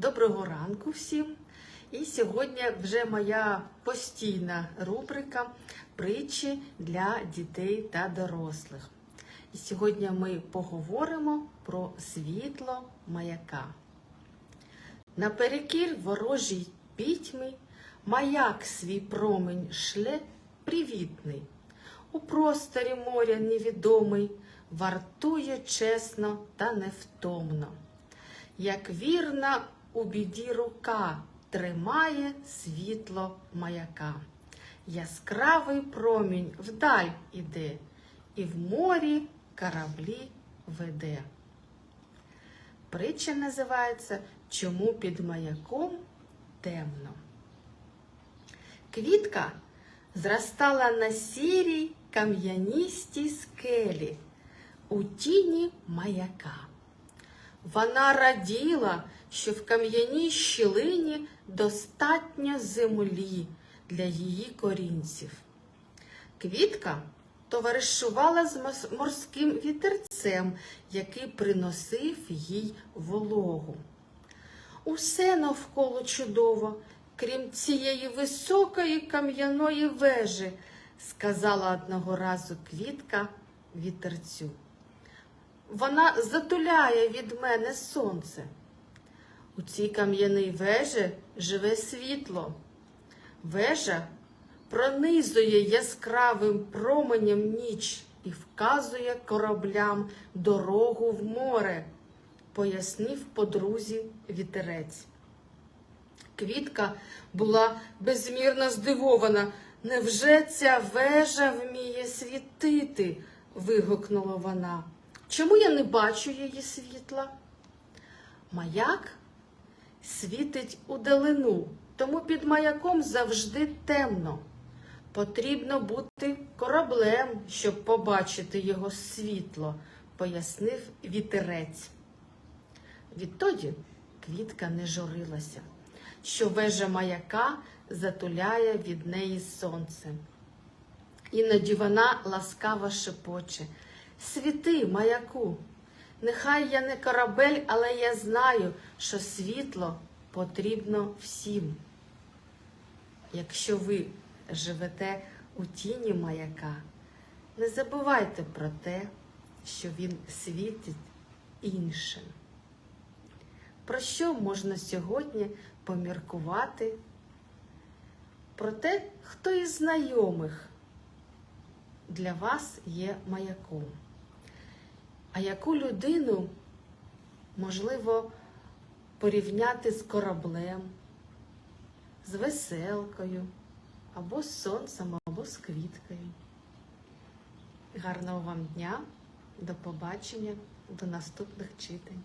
Доброго ранку всім! І сьогодні вже моя постійна рубрика притчі для дітей та дорослих. І сьогодні ми поговоримо про світло маяка. Наперекір ворожій пітьми маяк свій промень шле привітний. У просторі моря невідомий вартує чесно та невтомно. Як вірна у біді рука тримає світло маяка. Яскравий промінь вдаль іде, і в морі кораблі веде. Притча називається Чому під маяком темно. Квітка зростала на сірій кам'яністій скелі у тіні маяка. Вона раділа, що в кам'яній щілині достатньо землі для її корінців. Квітка товаришувала з морським вітерцем, який приносив їй вологу. Усе навколо чудово, крім цієї високої кам'яної вежі, сказала одного разу квітка вітерцю. Вона затуляє від мене сонце. У цій кам'яній вежі живе світло. Вежа пронизує яскравим променем ніч і вказує кораблям дорогу в море, пояснив подрузі вітерець. Квітка була безмірно здивована. Невже ця вежа вміє світити? вигукнула вона. Чому я не бачу її світла? Маяк світить у далину, тому під маяком завжди темно. Потрібно бути кораблем, щоб побачити його світло, пояснив вітерець. Відтоді квітка не журилася, що вежа маяка затуляє від неї сонце. Іноді вона ласкаво шепоче. Світи, маяку, нехай я не корабель, але я знаю, що світло потрібно всім. Якщо ви живете у тіні маяка, не забувайте про те, що він світить іншим. Про що можна сьогодні поміркувати? Про те, хто із знайомих для вас є маяком. А яку людину можливо порівняти з кораблем, з веселкою, або з сонцем, або з квіткою? Гарного вам дня, до побачення, до наступних читань.